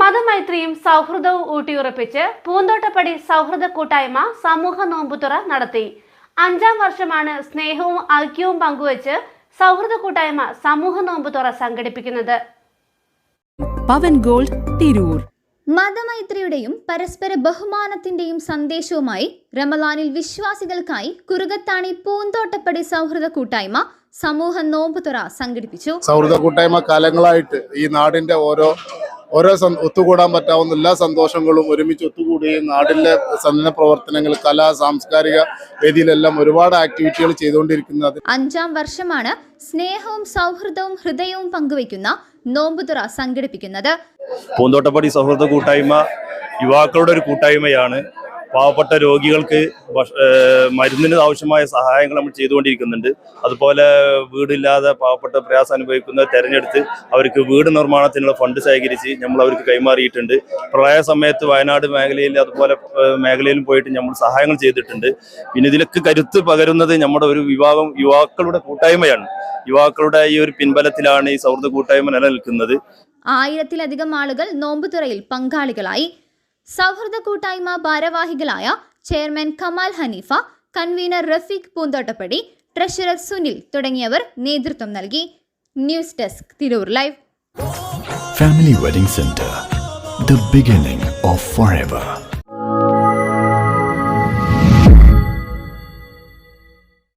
മതമൈത്രിയും സൗഹൃദവും ഊട്ടിയുറപ്പിച്ച് പൂന്തോട്ടപ്പടി സൗഹൃദ കൂട്ടായ്മ സമൂഹ നോമ്പുതുറ നടത്തി. അഞ്ചാം വർഷമാണ് സ്നേഹവും ഐക്യവും പങ്കുവച്ച് സൗഹൃദ കൂട്ടായ്മ സമൂഹ നോമ്പുതുറ സംഘടിപ്പിക്കുന്നത്. പവൻ ഗോൾഡ് തിരൂർ. മതമൈത്രിയുടെയും പരസ്പര ബഹുമാനത്തിന്റെയും സന്ദേശവുമായി റമലാനിൽ വിശ്വാസികൾക്കായി കുറുകത്താണി പൂന്തോട്ടപ്പടി സൗഹൃദ കൂട്ടായ്മ സമൂഹ നോമ്പുതുറ സംഘടിപ്പിച്ചു. സൗഹൃദ കൂട്ടായ്മ കാലങ്ങളായിട്ട് ഈ നാടിന്റെ ഓരോ ഓരോ സം- ഒത്തുകൂടാൻ പറ്റാവുന്ന എല്ലാ സന്തോഷങ്ങളും ഒരുമിച്ച് ഒത്തുകൂടുകയും നാടിന്റെ സന്നദ്ധ പ്രവർത്തനങ്ങൾ കലാ സാംസ്കാരിക വേദിയിലെല്ലാം ഒരുപാട് ആക്ടിവിറ്റികൾ ചെയ്തുകൊണ്ടിരിക്കുന്നത്. അഞ്ചാം വർഷമാണ് സ്നേഹവും സൗഹൃദവും ഹൃദയവും പങ്കുവയ്ക്കുന്ന നോമ്പുതുറ സംഘടിപ്പിക്കുന്നത്. പൂന്തോട്ടപ്പടി സൗഹൃദ കൂട്ടായ്മ യുവാക്കളുടെ ഒരു കൂട്ടായ്മയാണ്. പാവപ്പെട്ട രോഗികൾക്ക് മരുന്നിന് ആവശ്യമായ സഹായങ്ങൾ നമ്മൾ ചെയ്തുകൊണ്ടിരിക്കുന്നുണ്ട്. അതുപോലെ വീടില്ലാതെ പാവപ്പെട്ട പ്രയാസം അനുഭവിക്കുന്നവർ തെരഞ്ഞെടുത്ത് അവർക്ക് വീട് നിർമ്മാണത്തിനുള്ള ഫണ്ട് ശേഖരിച്ച് നമ്മൾ അവർക്ക് കൈമാറിയിട്ടുണ്ട്. പ്രളയ സമയത്ത് വയനാട് മേഖലയിൽ അതുപോലെ മേഖലയിലും പോയിട്ട് നമ്മൾ സഹായങ്ങൾ ചെയ്തിട്ടുണ്ട്. പിന്നെ ഇതിലൊക്കെ കരുത്ത് പകരുന്നത് നമ്മുടെ ഒരു വിഭാഗം യുവാക്കളുടെ കൂട്ടായ്മയാണ്. യുവാക്കളുടെ ഈ ഒരു പിൻബലത്തിലാണ് ഈ സൗഹൃദ കൂട്ടായ്മ നിലനിൽക്കുന്നത്. ആയിരത്തിലധികം ആളുകൾ നോമ്പുതുറയിൽ പങ്കാളികളായി. സൗഹൃദ കൂട്ടായ്മ ഭാരവാഹികളായ chairman Kamal Haneefa convener Rafeeq Poonthottappadi treasurer Sunil തുടങ്ങിയവർ നേതൃത്വം നൽകി news desk Tirur live family wedding centre the beginning of forever.